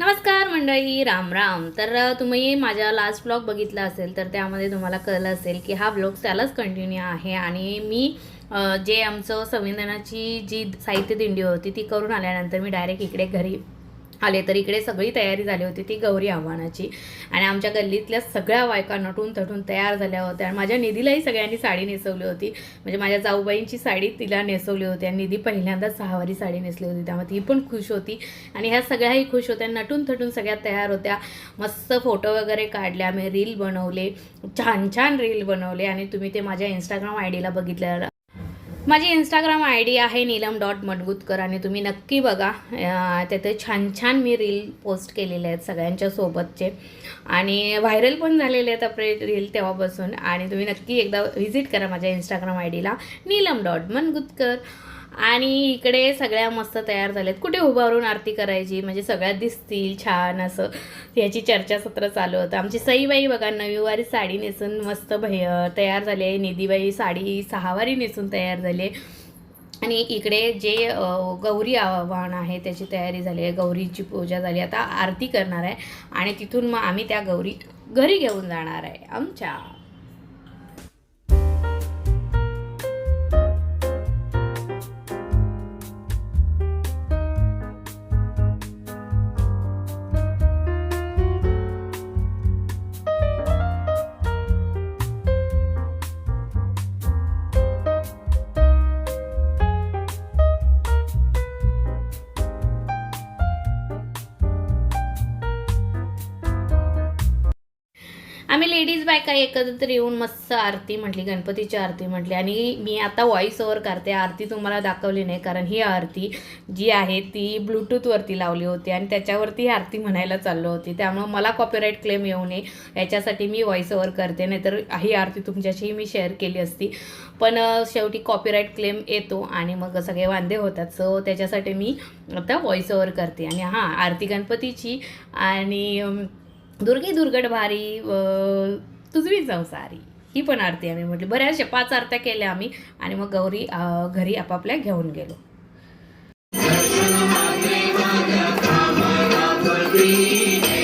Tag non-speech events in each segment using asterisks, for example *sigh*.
नमस्कार मंडळी राम राम. तर तुम्ही माझ्या लास्ट ब्लॉग बघितला असेल तर त्यामध्ये तुम्हाला कळलं असेल की हा ब्लॉग त्यालाच कंटिन्यू आहे आणि मी जे आमचं संविधानाची जी साहित्य दिंडी होती ती करून आल्यानंतर मी डायरेक्ट इकडे घरी आले तर इकडे सगळी तयारी झाली होती ती गौरी आव्हानाची. आणि आमच्या गल्लीतल्या सगळ्या बायका नटून तटून तयार झाल्या होत्या. आणि माझ्या निधीलाही सगळ्यांनी साडी नेसवली होती. म्हणजे माझ्या जाऊबाईंची साडी तिला नेसवली होती आणि निधी पहिल्यांदाच सहावारी साडी नेसली होती. त्यामुळे ती पण खुश होती. आणि ह्या सगळ्याही खुश होत्या नटून थटून सगळ्या तयार होत्या. मस्त फोटो वगैरे काढले. आम्ही रील बनवले. छान छान रील बनवले. आणि तुम्ही ते माझ्या इंस्टाग्राम आय डीला बघितल्या माझी इंस्टाग्राम आय डी आहे नीलम डॉट मडगुतकर आणि तुम्ही नक्की बघा. त्याचे छान छान मी रील पोस्ट केलेले आहेत सगळ्यांच्या सोबतचे. आणि व्हायरल पण झालेले आहेत आपले रील तेव्हापासून. आणि तुम्ही नक्की एकदा व्हिजिट करा माझ्या इंस्टाग्राम आय डीला नीलम डॉट मनगुतकर आणि इकडे सगळ्या मस्त तयार झाल्यात. कुठे उभारून आरती करायची? म्हणजे सगळ्यात दिसतील छान असं. याची चर्चासत्र चालू होतं. आमची सईबाई बघा नवीवारी साडी नेसून मस्त भय तयार झाली आहे. निधीबाई साडी सहावारी नेसून तयार झाली आहे. आणि इकडे जे गौरी आव्हान आहे त्याची तयारी झाली आहे. गौरीची पूजा झाली. आता आरती करणार आहे. आणि तिथून मग आम्ही त्या गौरी घरी घेऊन जाणार आहे. आमच्या. आम्ही लेडीज बायका एकत्र येऊन मस्त आरती म्हटली गणपतीची आरती म्हटली. आणि मी आता व्हॉइस ओव्हर करते. आरती तुम्हाला दाखवली नाही कारण ही आरती जी आहे ती ब्लूटूथवरती लावली होती आणि त्याच्यावरती ही आरती म्हणायला चाललो होती. त्यामुळं मला कॉपीराईट क्लेम येऊ नये. याच्यासाठी मी व्हॉइस ओव्हर करते. नाहीतर ही आरती तुमच्याशी मी शेअर केली असती. पण शेवटी कॉपीराईट क्लेम येतो आणि मग सगळे वांदे होतात. सो त्याच्यासाठी मी आता व्हॉइस ओव्हर करते. आणि हां आरती गणपतीची आणि दुर्गी दुर्गट भारी तुझवी संसारी. ही पण आरती आम्ही म्हटली. बऱ्याचशा पाच आरत्या केल्या आम्ही आणि मग गौरी घरी आपापल्या घेऊन गेलो. Thank you.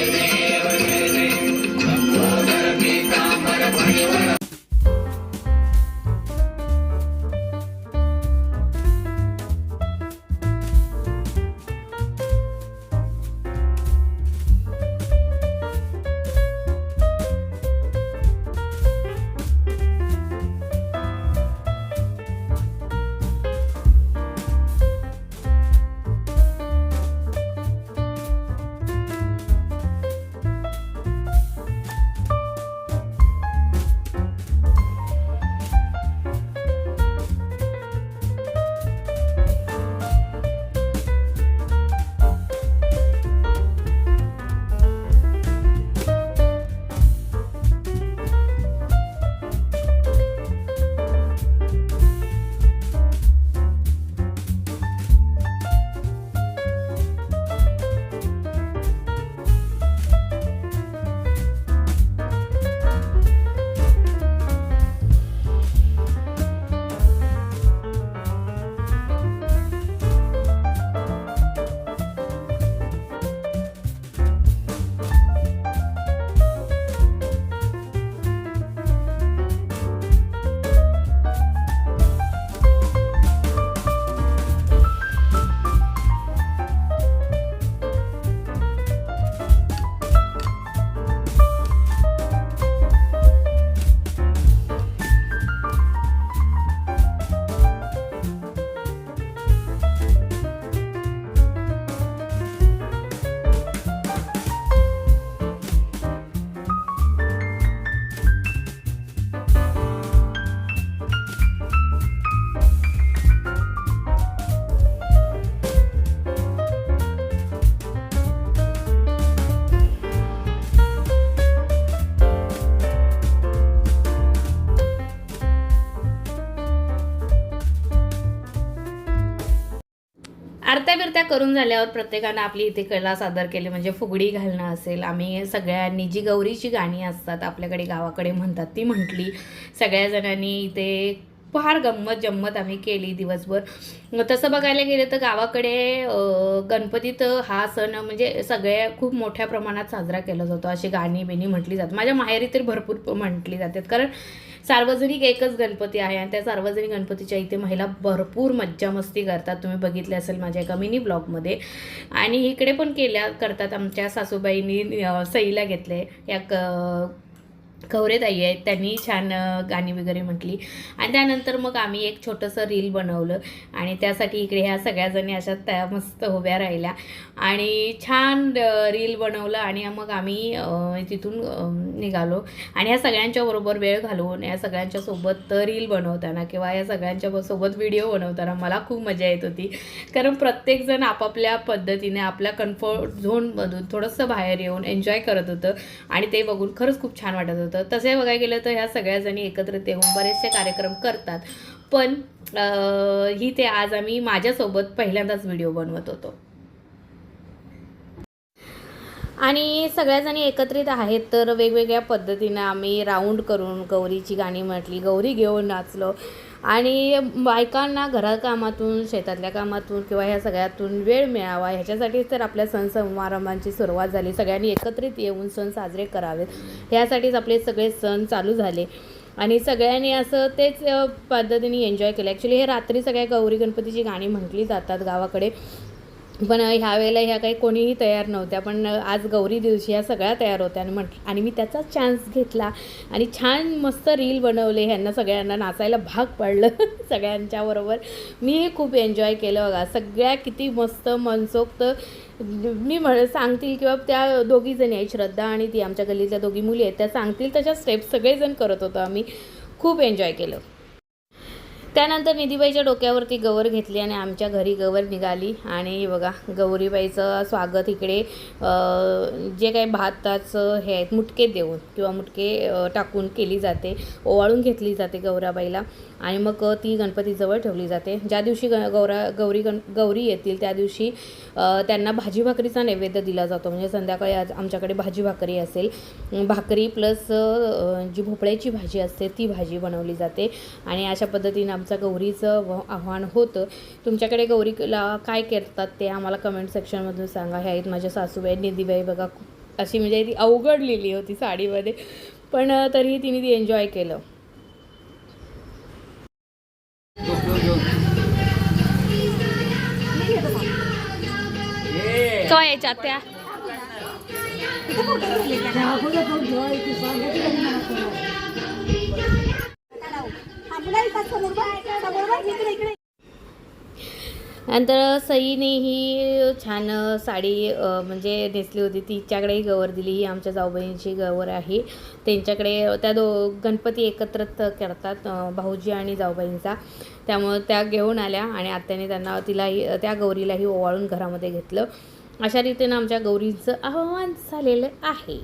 करून झाल्यावर प्रत्येकानं आपली इथे कला सादर केली. म्हणजे फुगडी घालणं असेल आम्ही सगळ्यांनी जी गौरीची गाणी असतात आपल्याकडे गावाकडे म्हणतात ती म्हटली. सगळ्या जणांनी इथे फार गंमत जम्मत आम्ही केली दिवसभर. तसं बघायला गेलं तर गावाकडे गणपतीत हा सण म्हणजे सगळ्या खूप मोठ्या प्रमाणात साजरा केला जातो. अशी गाणी बिणी म्हटली जातात. माझ्या माहेरी तर भरपूर म्हटली जातात. कारण सार्वजनिक एकच गणपती आहे आणि त्या सार्वजनिक गणपतीच्या इथे महिला भरपूर मज्जा मस्ती करतात. तुम्ही बघितले असेल माझ्या एका मिनी ब्लॉगमध्ये. आणि इकडे पण केल्या करतात आमच्या सासूबाईंनी सईला घेतले. या क कवरेताई आहेत त्यांनी छान गाणी वगैरे म्हटली. आणि त्यानंतर मग आम्ही एक छोटंसं रील बनवलं आणि त्यासाठी इकडे ह्या सगळ्याजणी अशा त्या मस्त उभ्या राहिल्या. आणि छान रील बनवलं आणि मग आम्ही तिथून निघालो. आणि ह्या सगळ्यांच्या बरोबर वेळ घालवून या सगळ्यांच्या सोबत रील बनवताना किंवा या सगळ्यांच्या सोबत व्हिडिओ बनवताना मला खूप मजा येत होती. कारण प्रत्येकजण आपापल्या पद्धतीने आपल्या कम्फर्ट झोनमधून थोडंसं बाहेर येऊन एन्जॉय करत होतं आणि ते बघून खरंच खूप छान वाटत होतं. तसे बघायला गेलं तर ह्या सगळ्याजणी एकत्रित येऊन बरेचसे कार्यक्रम करतात. पण ही ते आज आम्ही माझ्यासोबत पहिल्यांदाच व्हिडिओ बनवत होतो. आणि सगळ्याजणी एकत्रित आहेत तर वेगवेगळ्या पद्धतीनं आम्ही राऊंड करून गौरीची गाणी म्हटली. गौरी घेऊन नाचलो. आणि बायकांना घराकामातून शेतातल्या कामातून किंवा ह्या सगळ्यातून वेळ मिळावा ह्याच्यासाठीच तर आपल्या सण समारंभांची सुरुवात झाली. सगळ्यांनी एकत्रित येऊन सण साजरे करावेत. ह्यासाठीच आपले सगळे सण चालू झाले. आणि सगळ्यांनी असं तेच पद्धतीने एन्जॉय केलं. ॲक्च्युली हे रात्री सगळ्या गौरी गणपतीची गाणी म्हटली जातात गावाकडे. पण ह्या वेळेला ह्या काही कोणीही तयार नव्हत्या पण आज गौरी दिवशी ह्या सगळ्या तयार होत्या आणि म्हट आणि मी त्याचा चान्स घेतला आणि छान मस्त रील बनवले ह्यांना सगळ्यांना नाचायला भाग पडलं *laughs* सगळ्यांच्याबरोबर मी हे खूप एन्जॉय केलं बघा. सगळ्या किती मस्त मनसोक्त मी म्हण सांगतील किंवा त्या दोघी जणी श्रद्धा आणि ती आमच्या गल्लीतल्या दोघी मुली आहेत त्या सांगतील तशा स्टेप सगळेजण करत होतो आम्ही. खूप एन्जॉय केलं. त्यानंतर निधीबाईच्या डोक्यावरती गवर घेतली आणि आमच्या घरी गवर निघाली. आणि बघा गौरीबाईचं स्वागत इकडे जे काही भाताचं हे आहेत मुटके देऊन किंवा मुटके टाकून केली जाते. ओवाळून घेतली जाते गौराबाईला. आणि मग ती गणपतीजवळ ठेवली जाते. ज्या दिवशी ग गौरा गौरी गण गौरी येतील त्या दिवशी त्यांना भाजी भाकरीचा नैवेद्य दिला जातो. म्हणजे संध्याकाळी आज आमच्याकडे भाजी भाकरी असेल. भाकरी प्लस जी भोपळ्याची भाजी असते ती भाजी बनवली जाते. आणि अशा पद्धतीनं आमचं गौरीचं व- आव्हान होतं. तुमच्याकडे गौरीला काय करतात ते आम्हाला कमेंट सेक्शनमधून सांगा. हे आहेत माझ्या सासूबाई निधीबाई बघा. अशी म्हणजे ती अवघडलेली होती साडीमध्ये. पण तरीही तिने ती एन्जॉय केलं. काय यायच्या त्या नंतर सईने ही छान साडी म्हणजे नेसली होती. तिच्याकडेही गवर दिली. ही आमच्या जाऊबाईंची गवर आहे. त्यांच्याकडे त्या दो गणपती एकत्रच करतात भाऊजी आणि जाऊबाईंचा. त्यामुळं त्या घेऊन आल्या आणि आत्याने त्यांना तिलाही त्या गौरीलाही ओवाळून घरामध्ये घेतलं. अशा रीतीनं आमच्या गौरींचं आव्हान झालेलं आहे.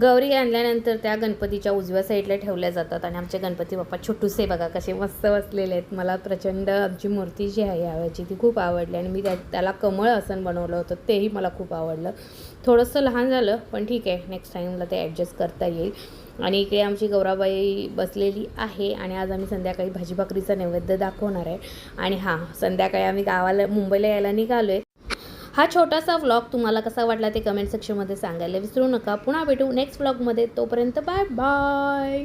गौरी आणल्यानंतर त्या गणपतीच्या उजव्या साईडला ठेवल्या जातात आणि आमचे गणपती बाप्पा छोटूसे बघा कसे मस्त बसलेले आहेत. मला प्रचंड आमची मूर्ती जी आहे यावेळची ती खूप आवडली आणि मी त्या त्याला कमळ आसन बनवलं होतं तेही मला खूप आवडलं. थोडंसं लहान झालं पण ठीक आहे नेक्स्ट टाईमला ते ॲडजस्ट करता येईल. आणि इकडे आमची गौराबाई बसलेली आहे आणि आज आम्ही संध्याकाळी भाजी भाकरीचा नैवेद्य दाखवणार आहे. आणि हां संध्याकाळी आम्ही गावाला मुंबईला यायला निघालो आहे हा छोटासा व्लॉग तुम्हाला कसा वाटला ते कमेंट सेक्शनमध्ये सांगायला विसरू नका. पुन्हा भेटू नेक्स्ट व्लॉगमध्ये तोपर्यंत बाय बाय